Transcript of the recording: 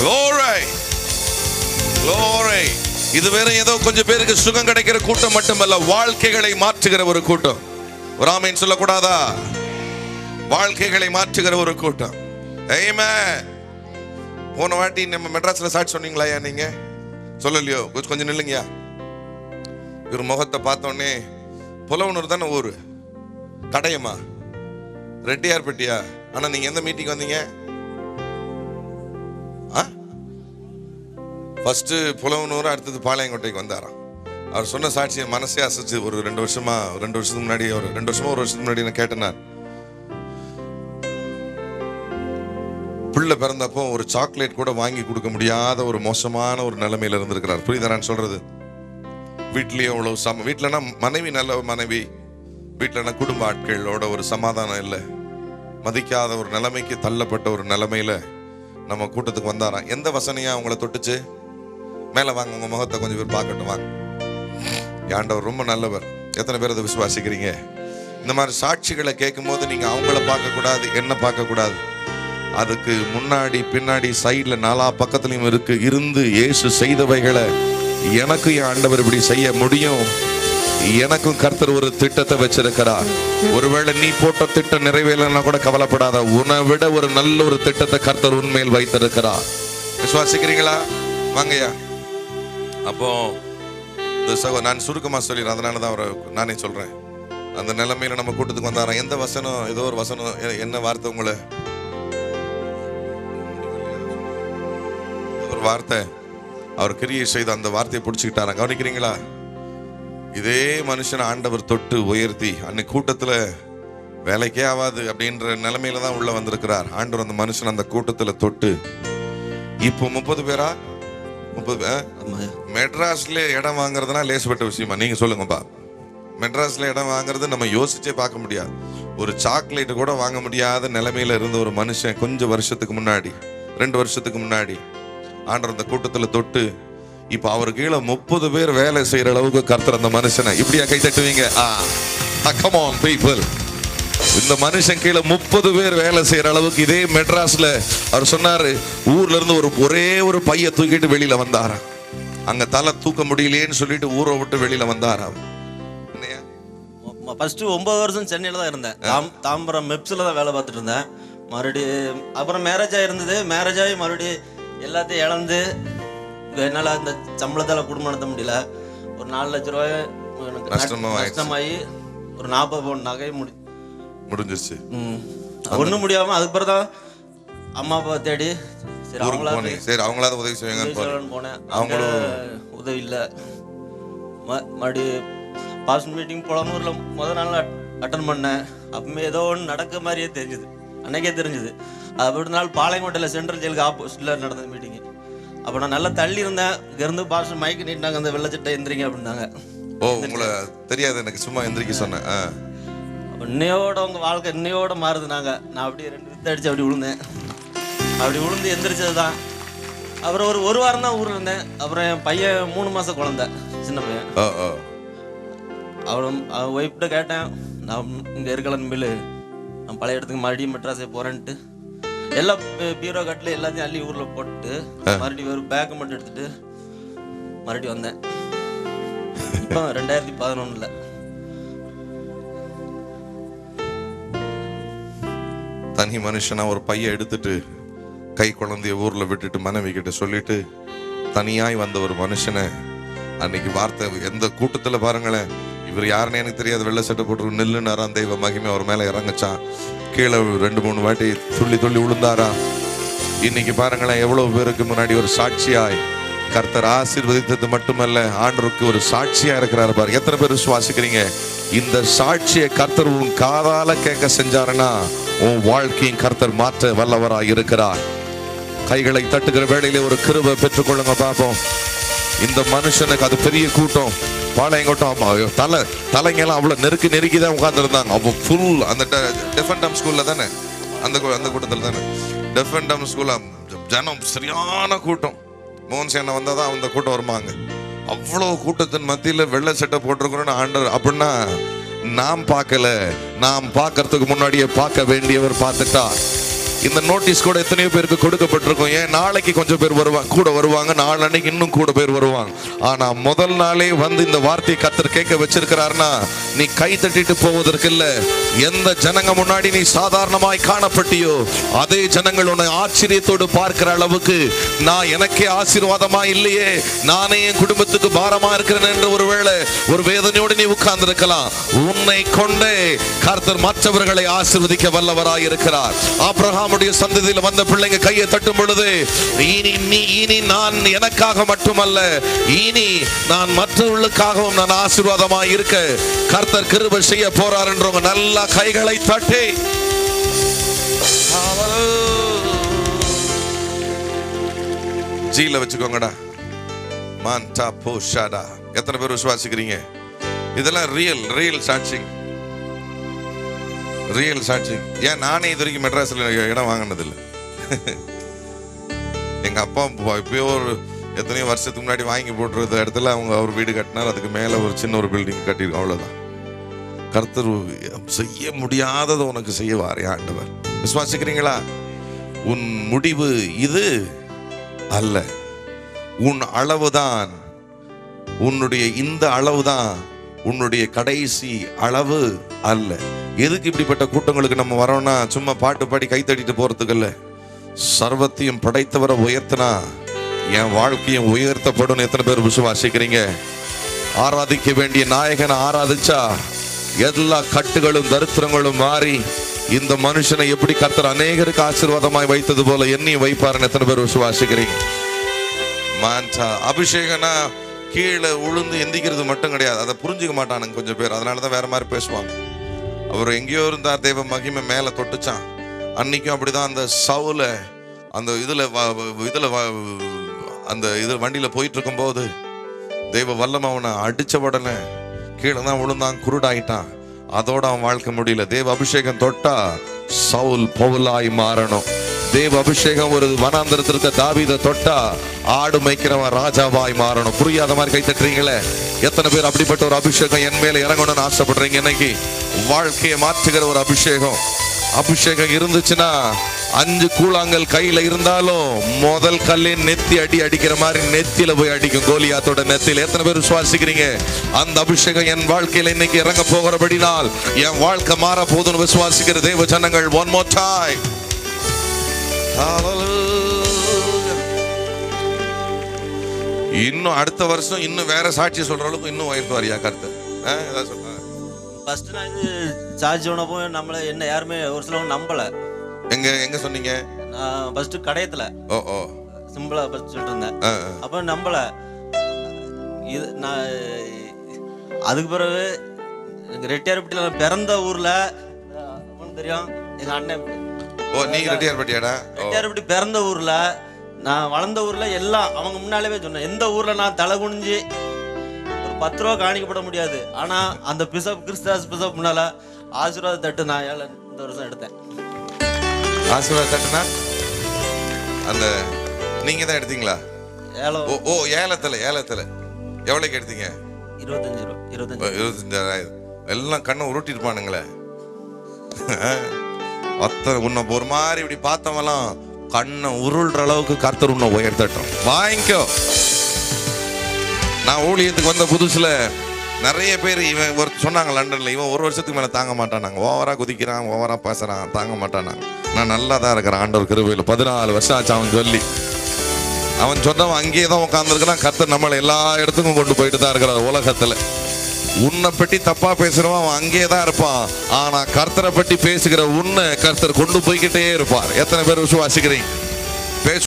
Glory. Glory. இது வேற ஏதோ கொஞ்சம் பேருக்கு சுகம் கிடைக்கிற கூட்டம் மட்டுமல்ல வாழ்க்கைகளை மாற்றுகிற ஒரு கூட்டம். ஒரு சொல்லக்கூடாதா? வாழ்க்கைகளை மாற்றுகிற ஒரு கூட்டம். Amen. போன வாட்டி நம்ம மெட்ராஸ்ல சாட்சி சொன்னீங்களா ஐயா நீங்க? சொல்லலையோ? கொஞ்சம் கொஞ்சம் நில்லுங்கயா இவர் முகத்தை பார்த்தோன்னே புலவனூர் தானே ஊர்? கடையம்மா ரெட்டியார்பட்டியா? ஆனா நீங்க எந்த மீட்டிங் வந்தீங்க? ஃபஸ்ட்டு புலவனூர் அடுத்தது பாளையங்கோட்டைக்கு வந்தாராம். அவர் சொன்ன சாட்சியை மனசே அசைச்சு ஒரு ரெண்டு வருஷமா ரெண்டு வருஷத்துக்கு முன்னாடி ஒரு ரெண்டு வருஷமா ஒரு வருஷத்துக்கு முன்னாடி நான் கேட்டேன் பிள்ளை பிறந்தப்போ ஒரு சாக்லேட் கூட வாங்கி கொடுக்க முடியாத ஒரு மோசமான ஒரு நிலைமையில இருந்திருக்கிறார். புரியுதா நான் சொல்றது? வீட்லயே அவ்வளவு சம வீட்டுலனா மனைவி நல்ல மனைவி வீட்டுலனா குடும்ப ஆட்களோட ஒரு சமாதானம் இல்லை. மதிக்காத ஒரு நிலைமைக்கு தள்ளப்பட்ட ஒரு நிலைமையில நம்ம கூட்டத்துக்கு வந்தாராம். எந்த வசனையா அவங்கள தொட்டுச்சு? மேலே வாங்க உங்கள் முகத்தை கொஞ்சம் பேர் பார்க்கட்டும் வாங்க. ஆண்டவர் ரொம்ப நல்லவர். எத்தனை பேர் அதை விசுவாசிக்கிறீங்க? இந்த மாதிரி சாட்சிகளை கேட்கும்போது நீங்கள் அவங்கள பார்க்கக்கூடாது என்ன பார்க்கக்கூடாது. அதுக்கு முன்னாடி பின்னாடி சைடில் நாலா பக்கத்துலையும் இருக்கு. இருந்து ஏசு செய்தவைகளை எனக்கு என் ஆண்டவர் இப்படி செய்ய முடியும்? எனக்கும் கர்த்தர் ஒரு திட்டத்தை வச்சிருக்கிறார். ஒருவேளை நீ போட்ட திட்டம் நிறைவேறலன்னா கூட கவலைப்படாத. உன்னை விட ஒரு நல்ல ஒரு திட்டத்தை கர்த்தர் உண்மையில் வைத்திருக்கிறார். விசுவாசிக்கிறீங்களா? வாங்கய்யா. அப்போ இந்த சகோ நான் சுருக்கமாக சொல்லிடுறேன். அதனால தான் அவரை நானே சொல்கிறேன் அந்த நிலைமையில நம்ம கூட்டத்துக்கு வந்தாராம். எந்த வசனம் ஏதோ ஒரு வசனம் என்ன வார்த்தை உங்களை? ஒரு வார்த்தை. அவர் கிரியை செய்த அந்த வார்த்தையை பிடிச்சிக்கிட்டாராம் கவனிக்கிறீங்களா? இதே மனுஷனை ஆண்டவர் தொட்டு உயர்த்தி அன்னைக்கு கூட்டத்தில் வேலைக்கே ஆகாது அப்படின்ற நிலைமையில தான் உள்ள வந்திருக்கிறார். ஆண்டவர் அந்த மனுஷன் அந்த கூட்டத்தில் தொட்டு இப்போ முப்பது பேரா? முப்பது. மெட்ராஸ்ல இடம் வாங்குறதுனா லேசுப்பட்ட விஷயமா? நீங்க சொல்லுங்கப்பா. மெட்ராஸ்ல இடம் வாங்குறது நம்ம யோசிச்சே பார்க்க முடியாது. ஒரு சாக்லேட் கூட வாங்க முடியாத நிலைமையில இருந்த ஒரு மனுஷன் கொஞ்சம் வருஷத்துக்கு முன்னாடி ரெண்டு வருஷத்துக்கு முன்னாடி ஆண்டவர் அந்த கூட்டத்துல தொட்டு இப்ப அவர் கீழே முப்பது பேர் வேலை செய்யற அளவுக்கு கர்த்தர் அந்த மனுஷனை இப்படியா கை தட்டுவீங்க கம் ஆன் பீப்புள் இந்த மனுஷன் கீழே முப்பது பேர் வேலை செய்யற அளவுக்கு இதே மெட்ராஸ்ல அவர் சொன்னாரு ஊர்ல இருந்து ஒரு ஒரே ஒரு பைய தூக்கிட்டு வெளியில வந்தாராம் அங்க தலை தூக்க முடியலையேன்னு சொல்லிட்டு ஊரை விட்டு வெளியில வந்தாராம்? ஃபர்ஸ்ட் ஒன்பது வருஷம் சென்னையில தான் இருந்தேன். தாம் தாம்பரம் மெப்ஸில் தான் வேலை பார்த்துட்டு இருந்தேன். மறுபடியும் அப்புறம் மேரேஜ் ஆயிருந்தது மேரேஜ் ஆகி மறுபடியும் எல்லாத்தையும் இழந்து என்னால் அந்த சம்பளத்தால் குடும்பம் நடத்த முடியல. ஒரு நாலு லட்ச ரூபாய். நஷ்டமாகி ஒரு நாற்பது பவுன் நகை முடி முடிஞ்சிருச்சு. ஒன்றும் முடியாமல் அதுக்கு பிறகு தான் அம்மா அப்பா தேடி சரி அவங்களா சரி அவங்களாவது உதவி செய்வாங்கன்னு போனேன். அவங்களும் உதவி இல்லை. மறுபடி பாஸ் மீட்டிங் புலனூரில் முத நாள் அட்டன் பண்ணேன். அப்பவுமே ஏதோ ஒன்று நடக்க மாதிரியே தெரிஞ்சுது. அன்னைக்கே தெரிஞ்சுது. அப்படி நாள் பாளையங்கோட்டையில் சென்ட்ரல் ஜெயிலுக்கு ஆப்போசிட்டில் நடந்த மீட்டிங்கு அப்போ நான் நல்லா தள்ளி இருந்தேன். இங்கேருந்து பாஸ் மைக்கு நீட்டினாங்க அந்த வெள்ளச்சட்டை எந்திரிங்க அப்படின்னாங்க. ஓ உங்களை தெரியாது எனக்கு சும்மா எந்திரிக்க சொன்னேன். இன்னையோட உங்கள் வாழ்க்கை இன்னையோட மாறுதுனாங்க நான் அப்படியே ரெண்டு வித்து அடிச்சு அப்படி விழுந்தேன் அப்படி விழுந்து எந்திரிச்சது தான் அப்புறம் ஒரு ஒரு வாரம் தான் ஊரில் இருந்தேன். அப்புறம் என் பையன் மூணு மாதம் குழந்தை சின்ன பையன். ஓ அவன் ஒய்ஃப்ட்ட கேட்டேன். நான் இங்கே இருக்கல நம்பில் நான் பழைய இடத்துக்கு மறுபடியும் மெட்ராஸே போகிறேன்ட்டு எல்லா பீரோ கட்டில் எல்லாத்தையும் அள்ளி ஊரில் போட்டு மறுபடியும் ஒரு பேக்கை மட்டும் எடுத்துட்டு மறுபடியும் வந்தேன். இப்போ ரெண்டாயிரத்தி பதினொன்றில் தனி மனுஷனா ஒரு பைய எடுத்துட்டு கை குழந்தைய ஊர்ல விட்டுட்டு மனைவி கிட்ட சொல்லிட்டு தனியாய் வந்த ஒரு மனுஷனை அன்னைக்கு வார்த்தை எந்த கூட்டத்துல பாருங்களேன். இவர் யாருன்னு எனக்கு தெரியாது. வெள்ளை சட்டை போட்டு நில்லுனாரா? தெய்வ மகிமை அவர் மேல இறங்குச்சான். கீழே ரெண்டு மூணு வாட்டி துள்ளி துள்ளி விழுந்தாரா இன்னைக்கு பாருங்களேன் எவ்வளவு பேருக்கு முன்னாடி ஒரு சாட்சியாய் கர்த்தர் ஆசீர்வதித்தது மட்டுமல்ல ஆண்டருக்கு ஒரு சாட்சியா இருக்கிறாரு பாரு. எத்தனை பேர் சுவாசிக்கிறீங்க இந்த சாட்சியை கர்த்தர் உன் காதால கேட்க செஞ்சாருன்னா உன் வாழ்க்கையும் கர்த்தர் மாற்ற வல்லவராய் இருக்கிறார். கைகளை தட்டுகிற வேளையிலே ஒரு கிருபை பெற்றுக்கொள்ளுங்க பார்ப்போம் இந்த மனுஷனுக்கு அது பெரிய கூட்டம். பாளையங்கோட்டம் ஆமா தலை தலைங்கெல்லாம் அவ்வளோ நெருக்கி நெருக்கி தான் உட்காந்துருந்தாங்க அவன் ஃபுல் அந்த டெஃபன்டம் ஸ்கூலில் தானே? அந்த அந்த கூட்டத்தில் தானே? டெஃபன்டம் ஸ்கூல்ல ஜனம் சரியான கூட்டம். மோகன் சேனை வந்தால் தான் அந்த கூட்டம் வருமாங்க. அவ்வளோ கூட்டத்தின் மத்தியில் வெள்ளை சட்டை போட்டிருக்கிறோன்னு ஆண்டர் அப்படின்னா நாம் பார்க்கல. நாம் பார்க்கறதுக்கு முன்னாடியே பார்க்க வேண்டியவர் பார்த்துட்டா இந்த நோட்டீஸ் கூட எத்தனையோ பேருக்கு கொடுக்கப்பட்டிருக்கும். ஏன்? நாளைக்கு கொஞ்சம் பேர் வருவாங்க கூட வருவாங்க. நாளன்னைக்கு இன்னும் கூட பேர் வருவாங்க. ஆனா முதல் நாளே வந்து இந்த வார்த்தையை கத்தர் கேட்க வச்சிருக்கிறாருன்னா நீ கை தட்டிட்டு போவதற்கு இல்ல எந்த ஜனங்க முன்னாடி நீ சாதாரணமாய் காணப்பட்டியோ அதே ஜனங்கள் உன்னை ஆச்சரியத்தோடு பார்க்கிற அளவுக்கு நான் எனக்கே ஆசீர்வாதமா இல்லையே. நானே என் குடும்பத்துக்கு பாரமா இருக்கிறேன் என்று ஒருவேளை ஒரு வேதனையோடு நீ உட்கார்ந்து இருக்கலாம் உன்னை கொண்டே கர்த்தர் மற்றவர்களை ஆசிர்வதிக்க வல்லவராய் இருக்கிறார். ஆப்ரஹாமுடைய சந்ததியில் வந்த பிள்ளைங்க கையை தட்டும் பொழுது இனி நீ இனி நான் எனக்காக மட்டுமல்ல இனி நான் மற்றவர்களுக்காகவும் நான் ஆசீர்வாதமாய் இருக்க கர்த்தர் கிருபை செய்ய போறார் என்றவங்க நல்லா கைகளை தட்டி. ஜீல வச்சுக்கோங்கடா. மான்டா போ ஷாடா எத்தனை பேர் விசுவாசிக்கிறீங்க? இதெல்லாம் ரியல் ரியல் சாட்சி. ரியல் சாட்சி. ஏன் நானே இது வரைக்கும் மெட்ராஸ்ல இடம் வாங்கினதில்லை? எங்க அப்பா இப்போயோ எப்பயோ ஒரு எத்தனையோ வருஷத்துக்கு முன்னாடி வாங்கி போட்டுருந்த இடத்துல அவங்க அவர் வீடு கட்டினார். அதுக்கு மேல ஒரு சின்ன ஒரு பில்டிங் கட்டியிருக்கோம். அவ்வளவுதான். கர்த்தர் செய்ய முடியாததை உனக்கு செய்வார் ஆண்டவர். விசுவாசிக்கிறீங்களா? உன் முடிவு இது அல்ல. உன் அளவுதான். உன்னுடைய இந்த அளவுதான். உன்னுடைய கடைசி அளவு அல்ல. எதுக்கு இப்படிப்பட்ட கூட்டங்களுக்கு நம்ம வரோம்னா சும்மா பாட்டு பாடி கைத்தட்டிட்டு போறதுக்கு இல்ல சர்வத்தையும் படைத்தவரை உயர்த்தினா என் வாழ்க்கையும் உயர்த்தப்படும் எத்தனை பேர் விசுவாசிக்கிறீங்க? ஆராதிக்க வேண்டிய நாயகனை ஆராதிச்சா எல்லா கட்டுகளும் தரித்திரங்களும் மாறி இந்த மனுஷனை எப்படி கர்த்தர் அநேகருக்கு ஆசீர்வாதமாய் வைத்தது போல என்னையும் வைப்பாருன்னு எத்தனை பேர் விசுவாசிக்கிறீங்க? மான்டா அபிஷேகனா கீழே உளுந்து எந்திக்கிறது மட்டும் கிடையாது. அதை புரிஞ்சுக்க மாட்டானுங்க கொஞ்சம் பேர். அதனால தான் வேற மாதிரி பேசுவாங்க. அவர் எங்கேயோ இருந்தார் தெய்வ மகிமை மேலே தொட்டுச்சான். அன்னைக்கும் அப்படிதான் அந்த சவுல அந்த இதுல வ- இதுல வ- அந்த இது வண்டியில போயிட்டு இருக்கும்போது தெய்வ வல்லம் அவனை அடிச்ச உடனே கீழே தான் விழுந்தான் குருடாயிட்டான். அதோட அவன் வாழ்க்கை முடியல. தேவ அபிஷேகம் தொட்டா சவுல் பவுலாய் மாறணும். தேவ அபிஷேகம் ஒரு வனாந்திரத்திற்கு தாவித தொட்டா ஆடு மேய்க்கிறவன் ராஜாவாய் மாறணும். புரியாத மாதிரி கை தட்டுறீங்களே? எத்தனை பேர் அப்படிப்பட்ட ஒரு அபிஷேகம் என் மேல இறங்கணும்னு ஆசைப்படுறீங்க இன்னைக்கு? வாழ்க்கையை மாற்றுகிற ஒரு அபிஷேகம். அபிஷேகம் இருந்துச்சுன்னா அஞ்சு கூழாங்கல் கையில இருந்தாலும் முதல் கல்லின் நெத்தி அடி அடிக்கிற மாதிரி நெத்தியில போய் அடிக்கும் கோலியாத்தோட நெத்தியில். எத்தனை பேர் விசுவாசிக்கிறீங்க? அந்த அபிஷேகம் என் வாழ்க்கையில இன்னைக்கு இறங்க போகிறபடினால் என் வாழ்க்கை மாற போதுன்னு விசுவாசிக்கிற தேவ ஜனங்கள் ஒன் மோர் டாய் இன்னும் அடுத்த வருஷம் இன்னும் வேற சாட்சி சொல்ற அளவுக்கு இன்னும் உயர்த்துவாரியா கருத்து ஏதாவது ஃபர்ஸ்ட் நான் இது சார்ஜ் பண்ணப்போ நம்மளை என்ன யாருமே ஒரு சிலவங்க நம்பலை. எங்க எங்க சொன்னீங்க? நான் ஃபர்ஸ்ட் கடையத்தில் ஓ ஓ. சிம்பிளா ஃபர்ஸ்ட் சொல்லிட்டு இருந்தேன். அப்போ நம்பலை. இது நான் அதுக்கு பிறகு எனக்கு ரெட்டியார்பட்டியில் பிறந்த ஊரில் தெரியும் எங்கள் அண்ணன் ஓ நீங்க ரெட்டியார் பட்டியாடா? ஓ. ரெட்டியார்பட்டி பிறந்த ஊரில் நான் வளர்ந்த ஊரில் எல்லாம் அவங்க முன்னாலேயே சொன்னேன். எந்த ஊரில் நான் தலை குனிஞ்சு ஒரு பத்து ரூபா காணிக்கப்பட முடியாது. ஆனால் அந்த பிசப் கிறிஸ்தாஸ் பிசப் முன்னால் ஆசீர்வாத தட்டு நான் ஏழை இந்த வருஷம் எடுத்தேன். ஆசீர்வாத தட்டுனா அந்த நீங்க தான் எடுத்தீங்களா? ஓ ஓ ஏலத்துல ஏலத்துல. எவ்வளவுக்கு எடுத்தீங்க? இருபத்தஞ்சு ரூபா இருபத்தஞ்சு இருபத்தஞ்சாயிரம். எல்லாம் கண்ணை உருட்டிருப்பானுங்களே. அத்தனை உன்னை ஒரு மாதிரி இப்படி பார்த்தவெல்லாம் கண்ணை உருள்ற அளவுக்கு கர்த்தர் உன்னை உயர்த்தட்டும். வாங்கிக்கோ. நான் ஊழியத்துக்கு வந்த புதுசுல நிறைய பேர் இவன் ஒரு சொன்னாங்க லண்டன்ல இவன் ஒரு வருஷத்துக்கு மேல தாங்க மாட்டானாங்க. ஓவரா குதிக்கிறான் ஓவரா பேசுறான் தாங்க மாட்டானாங்க. நான் நல்லா தான் இருக்கிறேன். ஆண்டவர் கிருபையில் பதினாலு வருஷம் ஆச்சு அவன் சொல்லி. அவன் சொன்னவன் அங்கேயே தான் உட்காந்துருக்கிறான் கர்த்தர் நம்மளை எல்லா இடத்துக்கும் கொண்டு போயிட்டு தான் இருக்கிறார் உலகத்துல. உன்னை பற்றி தப்பா பேசுறவன் அவன் அங்கேயே தான் இருப்பான். ஆனா கர்த்தரை பற்றி பேசுகிற உன்னை கர்த்தர் கொண்டு போய்கிட்டே இருப்பார். எத்தனை பேர் விசுவாசிக்கிறீங்க? பேசு